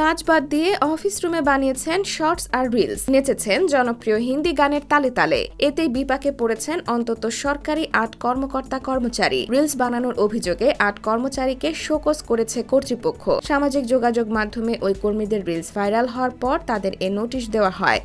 কাজ বাদ দিয়ে অফিস রুমে বানিয়েছেন শর্টস আর রিলস। নেচেছেন জনপ্রিয় হিন্দি গানের তালে তালে। এতেই বিপাকে পড়েছেন অন্তত সরকারি আট কর্মকর্তা কর্মচারী। রিলস বানানোর অভিযোগে আট কর্মচারীকে শোকস করেছে কর্তৃপক্ষ। সামাজিক যোগাযোগ মাধ্যমে ওই কর্মীদের রিলস ভাইরাল হওয়ার পর তাদের এ নোটিশ দেওয়া হয়।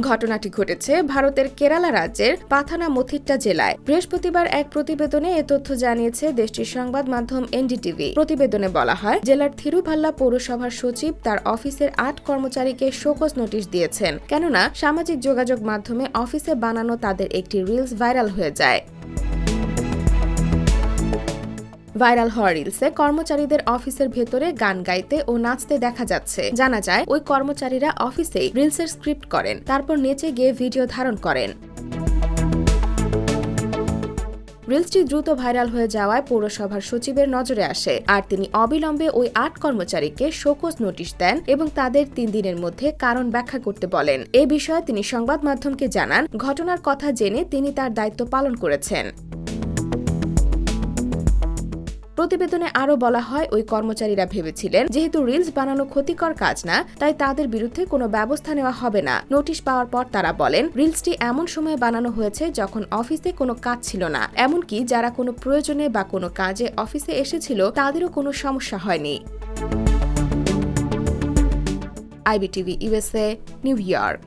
ঘটনাটি ঘটেছে ভারতের কেরালা রাজ্যের পাথানামথিট্টা জেলায়। বৃহস্পতিবার এক প্রতিবেদনে এ তথ্য জানিয়েছে দেশটির সংবাদ মাধ্যম এনডিটিভি। প্রতিবেদনে বলা হয়, জেলার থিরুভাল্লা পৌরসভার সচিব তার অফিসের আট কর্মচারীকে শোকজ নোটিশ দিয়েছেন। কেননা, সামাজিক যোগাযোগ মাধ্যমে অফিসে বানানো তাদের একটি রিলস ভাইরাল হয়ে যায়। ভাইরাল হওয়া রিলসে কর্মচারীদের অফিসের ভেতরে গান গাইতে ও নাচতে দেখা যাচ্ছে। জানা যায়, ওই কর্মচারীরা অফিসেই রিলসের স্ক্রিপ্ট করেন, তারপর নেচে গিয়ে ভিডিও ধারণ করেন। রিলসটি দ্রুত ভাইরাল হয়ে যাওয়ায় পৌরসভার সচিবের নজরে আসে, আর তিনি অবিলম্বে ওই আট কর্মচারীকে শোকজ নোটিশ দেন এবং তাদের তিন দিনের মধ্যে কারণ ব্যাখ্যা করতে বলেন। এ বিষয়ে তিনি সংবাদ মাধ্যমকে জানান, ঘটনার কথা জেনে তিনি তার দায়িত্ব পালন করেছেন। প্রতিবেদনে আরও বলা হয়, ওই কর্মচারীরা ভেবেছিলেন, যেহেতু রিলস বানানো ক্ষতিকর কাজ না, তাই তাদের বিরুদ্ধে কোনো ব্যবস্থা নেওয়া হবে না। নোটিশ পাওয়ার পর তারা বলেন, রিলসটি এমন সময়ে বানানো হয়েছে যখন অফিসে কোনো কাজ ছিল না। এমনকি যারা কোনো প্রয়োজনে বা কোনো কাজে অফিসে এসেছিল, তাদেরও কোনো সমস্যা হয়নি। IBTV USA New York.